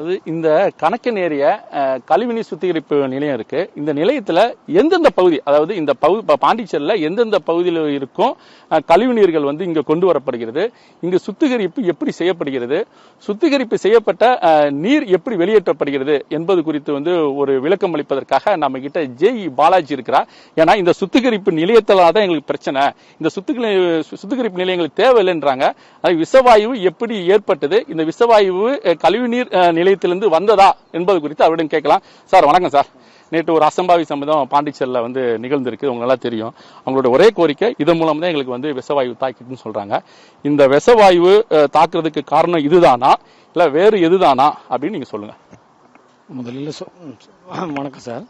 அது இந்த கணக்கன் ஏரிய கழிவுநீர் சுத்திகரிப்பு நிலையம் இருக்கு. இந்த நிலையத்தில் எந்தெந்த பகுதி அதாவது இந்த பகுதி பாண்டிச்சேரியில் எந்தெந்த பகுதியில் இருக்கும் கழிவுநீர்கள் வந்து இங்கே கொண்டு வரப்படுகிறது இங்கு சுத்திகரிப்பு எப்படி செய்யப்படுகிறது சுத்திகரிப்பு செய்யப்பட்ட நீர் எப்படி வெளியேற்றப்படுகிறது என்பது குறித்து வந்து ஒரு விளக்கம் அளிப்பதற்காக நம்ம கிட்ட ஜேஇ பாலாஜி இருக்கிறார். ஏன்னா இந்த சுத்திகரிப்பு நிலையத்தில் தான் எங்களுக்கு பிரச்சனை. இந்த சுத்திகரி சுத்திகரிப்பு நிலையங்களுக்கு தேவையில்லைன்றாங்க. அது விஷவாயு எப்படி ஏற்பட்டது இந்த விஷவாயு கழிவுநீர் நிலையத்திலிருந்து வந்ததா என்பது குறித்து அவரிடம் கேட்கலாம். சார் வணக்கம் சார். நேற்று ஒரு அசம்பாவி சம்பவம் பாண்டிச்சேரியில் வந்து நிகழ்ந்திருக்கு. உங்களுக்கு நல்லா தெரியும். அவங்களோட ஒரே கோரிக்கை இதன் மூலம் தான் எங்களுக்கு வந்து விஷவாயு தாக்கிட்டுன்னு சொல்கிறாங்க இந்த விஷவாயு தாக்குறதுக்கு காரணம் இதுதானா? இல்லை வேறு எதுதானா? அப்படின்னு நீங்கள் சொல்லுங்கள் முதலில் வணக்கம் சார்.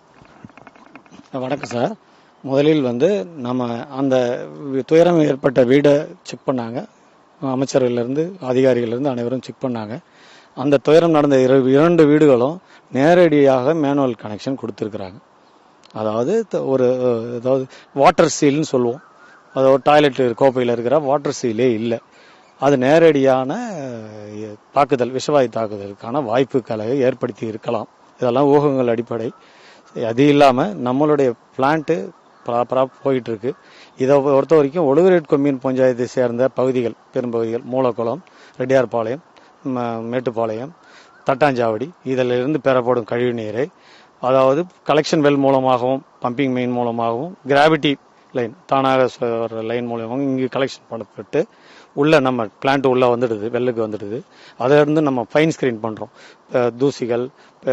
வணக்கம் சார். முதலில் வந்து நம்ம அந்த துயரம் ஏற்பட்ட வீடை செக் பண்ணாங்க. அமைச்சர்கள்லேருந்து அதிகாரிகள்லேருந்து அனைவரும் செக் பண்ணாங்க. அந்த துயரம் நடந்த இரண்டு வீடுகளும் நேரடியாக மேனுவல் கனெக்ஷன் கொடுத்துருக்குறாங்க. அதாவது த- ஒரு அதாவது வாட்டர் சீல்னு சொல்லுவோம். அதாவது டாய்லெட் கோப்பையில் இருக்கிற வாட்டர் சீலே இல்லை. அது நேரடியான தாக்குதல் விஷவாயு தாக்குதலுக்கான வாய்ப்புகளை ஏற்படுத்தி இருக்கலாம். இதெல்லாம் ஊகங்கள் அடிப்படை. அது இல்லாமல் நம்மளுடைய பிளான்ட்டு ப்ராப்பராக போயிட்டுருக்கு. இதை பொறுத்த வரைக்கும் ஒழுகுரேட் கொம்யூன் பஞ்சாயத்தை சேர்ந்த பகுதிகள் பெரும்பகுதிகள் மூலக்குளம் ரெட்டியார்பாளையம் மேட்டுப்பாளையம் தட்டாஞ்சாவடி இதில் இருந்து பெறப்படும் கழிவு நீரை அதாவது கலெக்ஷன் வெல் மூலமாகவும் பம்பிங் மெயின் மூலமாகவும் கிராவிட்டி லைன் தானாக ச- லைன் மூலமாகவும் இங்கே கலெக்ஷன் பண்ணப்பட்டு உள்ளே நம்ம பிளான்ட் உள்ளே வந்துடுது வெள்ளுக்கு வந்துடுது. அதை இருந்து நம்ம ஃபைன் ஸ்கிரீன் பண்ணுறோம் தூசிகள்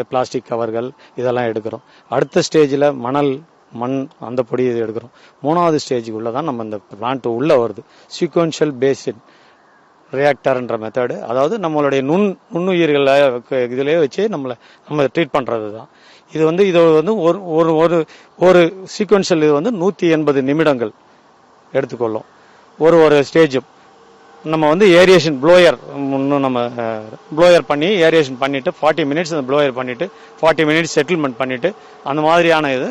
பிளாஸ்டிக் கவர்கள் இதெல்லாம் எடுக்கிறோம். அடுத்த ஸ்டேஜில் மணல் மண் அந்த பொடி இது எடுக்கிறோம். மூணாவது ஸ்டேஜுக்குள்ளே தான் நம்ம இந்த பிளான்ட் உள்ளே வருது. சீக்வன்ஷியல் பேசின் ரியாக்டர்ன்ற மெத்தடு அதாவது நம்மளுடைய நுண் நுண்ணுயிர்களை இதிலே வச்சு நம்மளை நம்ம ட்ரீட் பண்ணுறது தான் இது வந்து இது வந்து ஒரு ஒரு ஒரு ஒரு சீக்வன்ஷியல் இது வந்து நூற்றி எண்பது நிமிடங்கள் எடுத்துக்கொள்ளும். ஒரு ஒரு ஸ்டேஜும் நம்ம வந்து ஏரியேஷன் ப்ளோயர் இன்னும் நம்ம ப்ளோயர் பண்ணி ஏரியேஷன் பண்ணிவிட்டு ஃபார்ட்டி மினிட்ஸ் அந்த ப்ளோயர் பண்ணிவிட்டு ஃபார்ட்டி மினிட்ஸ் செட்டில்மெண்ட் பண்ணிட்டு அந்த மாதிரியான இது.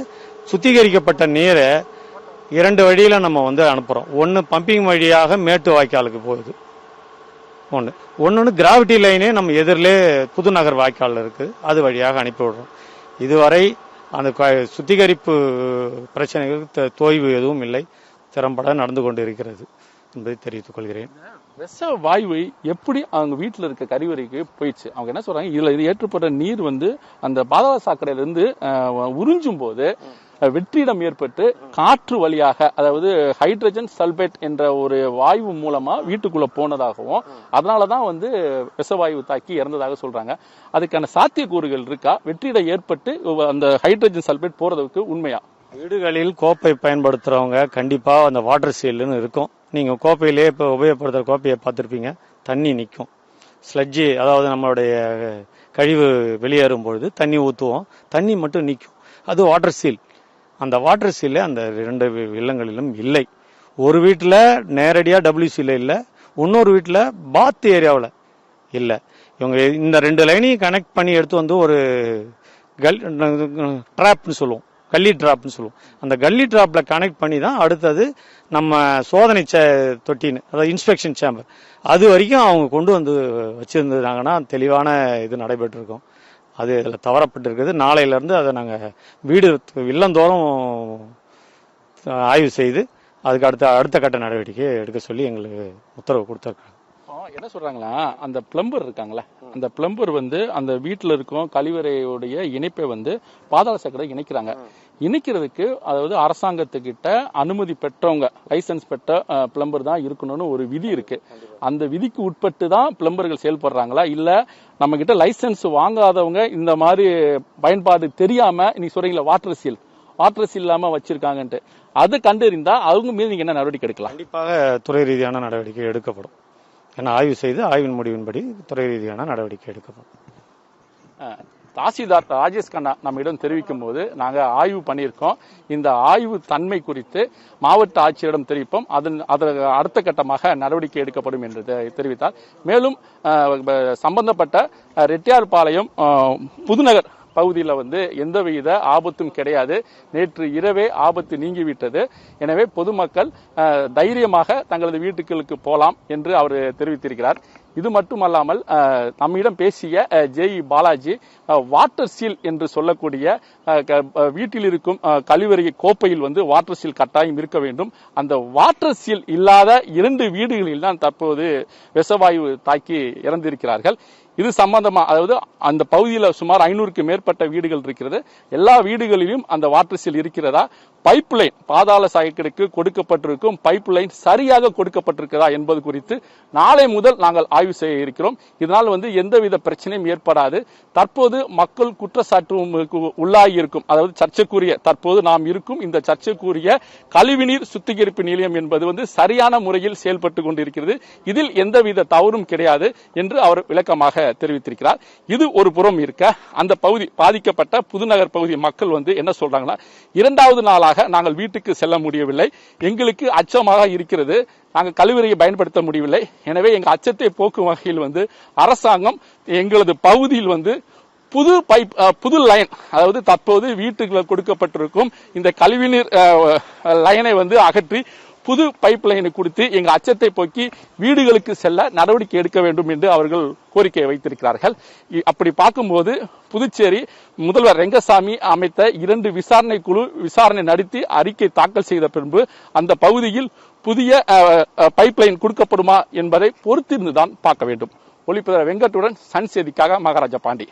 சுத்திகரிக்கப்பட்ட நீரை இரண்டு வழியில் நம்ம வந்து அனுப்புகிறோம் ஒன்று பம்பிங் வழியாக மேட்டு வாய்க்காலுக்கு போகுது. ஒன்று ஒன்னொன்று கிராவிட்டி லைனே நம்ம எதிரிலே புதுநகர் வாய்க்கால் இருக்கு. அது வழியாக அனுப்பி விடுறோம். இதுவரை அந்த சுத்திகரிப்பு பிரச்சனைகளுக்கு தோய்வு எதுவும் இல்லை. திறம்பட நடந்து கொண்டு இருக்கிறது என்பதை தெரிவித்துக் கொள்கிறேன். விஷ வாயு எப்படி அவங்க வீட்டுல இருக்க கழிவறைக்கு போயிடுச்சு? அவங்க என்ன சொல்றாங்க? இதுல இது ஏற்றப்பட்ட நீர் வந்து அந்த பாதாள சாக்கடையில இருந்து அஹ், உறிஞ்சும் போது வெற்றிடம் ஏற்பட்டு காற்று வழியாக அதாவது ஹைட்ரஜன் சல்பேட் என்ற ஒரு வாயு மூலமா வீட்டுக்குள்ள போனதாகவும் அதனாலதான் வந்து விஷவாயு தாக்கி இறந்ததாக சொல்றாங்க. அதுக்கான சாத்தியக்கூறுகள் இருக்கா? வெற்றிடம் ஏற்பட்டு அந்த ஹைட்ரஜன் சல்பேட் போறதுக்கு உண்மையா? வீடுகளில் கோப்பை பயன்படுத்துறவங்க கண்டிப்பா அந்த வாட்டர் சீல்னு இருக்கும். நீங்க கோப்பையிலே இப்போ உபயோகப்படுத்துற கோப்பையை பார்த்துருப்பீங்க. தண்ணி நிற்கும் ஸ்லட்ஜி அதாவது நம்மளுடைய கழிவு வெளியேறும் பொழுது தண்ணி ஊற்றுவோம் தண்ணி மட்டும் நிற்கும் அது வாட்டர் சீல். அந்த வாட்டர் சீல் அந்த இரண்டு இல்லங்களிலும் இல்லை. ஒரு வீட்டில் நேரடியாக டபிள்யூசியில் இல்லை இன்னொரு வீட்டில் பாத் ஏரியாவில் இல்லை. இவங்க இந்த ரெண்டு லைனையும் கனெக்ட் பண்ணி எடுத்து வந்து ஒரு கல் ட்ராப்னு சொல்லுவோம். கல்லி ட்ராப்னு சொல்லுவோம். அந்த கல்லி ட்ராப்பில் கனெக்ட் பண்ணி தான் அடுத்தது நம்ம சோதனை சே- தொட்டின்னு அதாவது இன்ஸ்பெக்ஷன் சேம்பர் அது வரைக்கும் அவங்க கொண்டு வந்து வச்சிருந்தாங்கன்னா தெளிவான இது நடைபெற்றிருக்கும். அது இதில் தவறப்பட்டிருக்குது. நாளையிலேருந்து அதை நாங்கள் வீடு இல்லந்தோறும் ஆய்வு செய்து அதுக்கு அடுத்த அடுத்த கட்ட நடவடிக்கை எடுக்க சொல்லி எங்களுக்கு உத்தரவு கொடுத்துருக்காங்க. என்ன சொல்றாங்களா அந்த பிளம்பர் இருக்காங்களே அந்த பிளம்பர் வந்து அந்த வீட்டுல இருக்கும் கழிவறையுடைய இணைப்பை வந்து பாதாள சாக்கடை இணைக்கிறாங்க. இணைக்கிறதுக்கு அதாவது அரசாங்கத்துக்கிட்ட அனுமதி பெற்றவங்க லைசன்ஸ் பெற்ற பிளம்பர் தான் இருக்கணும்னு ஒரு விதி இருக்கு. அந்த விதிக்கு உட்பட்டு தான் பிளம்பர்கள் செயல்படுறாங்களா? இல்ல நம்ம கிட்ட லைசன்ஸ் வாங்காதவங்க இந்த மாதிரி பயன்பாடு தெரியாம இன்னைக்கு சொல்றீங்களா வாட்டர் சீல் வாட்டர் சீல் இல்லாம வச்சிருக்காங்கன்ட்டு. அது கண்டறிந்தா அவங்க மீது நீங்க என்ன நடவடிக்கை எடுக்கலாம்? கண்டிப்பாக துறை ரீதியான நடவடிக்கை எடுக்கப்படும். என ஆய்வு செய்து ஆய்வின் முடிவின்படி துறை ரீதியான நடவடிக்கை எடுக்கப்படும். தாசில்தார் ராஜேஷ் கண்ணா நம்மிடம் தெரிவிக்கும் போது நாங்கள் ஆய்வு பண்ணியிருக்கோம். இந்த ஆய்வு தன்மை குறித்து மாவட்ட ஆட்சியரிடம் தெரிவிப்போம். அதன் அதற்கு அடுத்த கட்டமாக நடவடிக்கை எடுக்கப்படும் என்று தெ- தெரிவித்தார். மேலும் சம்பந்தப்பட்ட ரெட்டியார்பாளையம் புதுநகர் பகுதியில் வந்து எந்தவித ஆபத்தும் கிடையாது. நேற்று இரவே ஆபத்து நீங்கிவிட்டது. எனவே பொதுமக்கள் தைரியமாக தங்களது வீட்டுகளுக்கு போகலாம் என்று அவர் தெரிவித்திருக்கிறார். இது மட்டுமல்லாமல் நம்மிடம் பேசிய ஜேஇ பாலாஜி வாட்டர் சீல் என்று சொல்லக்கூடிய வீட்டில் இருக்கும் கழிவறை கோப்பையில் வந்து வாட்டர் சீல் கட்டாயம் இருக்க வேண்டும். அந்த வாட்டர் சீல் இல்லாத இரண்டு வீடுகளில் தான் தற்போது விஷவாயு தாக்கி இறந்திருக்கிறார்கள். இது சம்பந்தமா அதாவது அந்த பகுதியில் சுமார் ஐநூறுக்கு மேற்பட்ட வீடுகள் இருக்கிறது. எல்லா வீடுகளிலும் அந்த வாட்டர் சீல் இருக்கிறதா? பைப் லைன் பாதாள சாயக்கடைக்கு கொடுக்கப்பட்டிருக்கும் பைப் லைன் சரியாக கொடுக்கப்பட்டிருக்கிறதா என்பது குறித்து நாளை முதல் நாங்கள் ஆய்வு செய்ய இருக்கிறோம். இதனால் வந்து எந்தவித பிரச்சனையும் ஏற்படாது. தற்போது மக்கள் குற்றச்சாட்டு உள்ளாகி இருக்கும் அதாவது சர்ச்சைக்குரிய தற்போது நாம் இருக்கும் இந்த சர்ச்சைக்குரிய கழிவுநீர் சுத்திகரிப்பு நிலையம் என்பது வந்து சரியான முறையில் செயல்பட்டு கொண்டிருக்கிறது. இதில் எந்தவித தவறும் கிடையாது என்று அவர் விளக்கமாக தெரிவித்திருக்கிறார். இது ஒரு புறம் இருக்க அந்த பகுதி பாதிக்கப்பட்ட புதுநகர் பகுதி மக்கள் வந்து என்ன சொல்றாங்கன்னா இரண்டாவது நாளாக நாங்கள் வீட்டுக்கு செல்ல முடியவில்லை. எங்களுக்கு அச்சமாக இருக்கிறது. நாங்கள் கழிவறையை பயன்படுத்த முடியவில்லை. எனவே எங்கள் அச்சத்தை போக்கும் வகையில் வந்து அரசாங்கம் எங்களது பகுதியில் வந்து புது பைப் புது லைன் அதாவது தற்போது வீட்டுக்கு கொடுக்கப்பட்டிருக்கும் இந்த கழிவுநீர் லைனை வந்து அகற்றி புது பைப் லைனை கொடுத்து எங்கள் அச்சத்தை போக்கி வீடுகளுக்கு செல்ல நடவடிக்கை எடுக்க வேண்டும் என்று அவர்கள் கோரிக்கை வைத்திருக்கிறார்கள். இ- அப்படி பார்க்கும்போது புதுச்சேரி முதல்வர் ரெங்கசாமி அமைத்த இரண்டு விசாரணை குழு விசாரணை நடத்தி அறிக்கை தாக்கல் செய்த பின்பு அந்த பகுதியில் புதிய பைப் லைன் கொடுக்கப்படுமா என்பதை பொறுத்திருந்துதான் பார்க்க வேண்டும். ஒளிப்பதிவர் வெங்கட்டுடன் சன் செய்திக்காக மகாராஜா பாண்டி.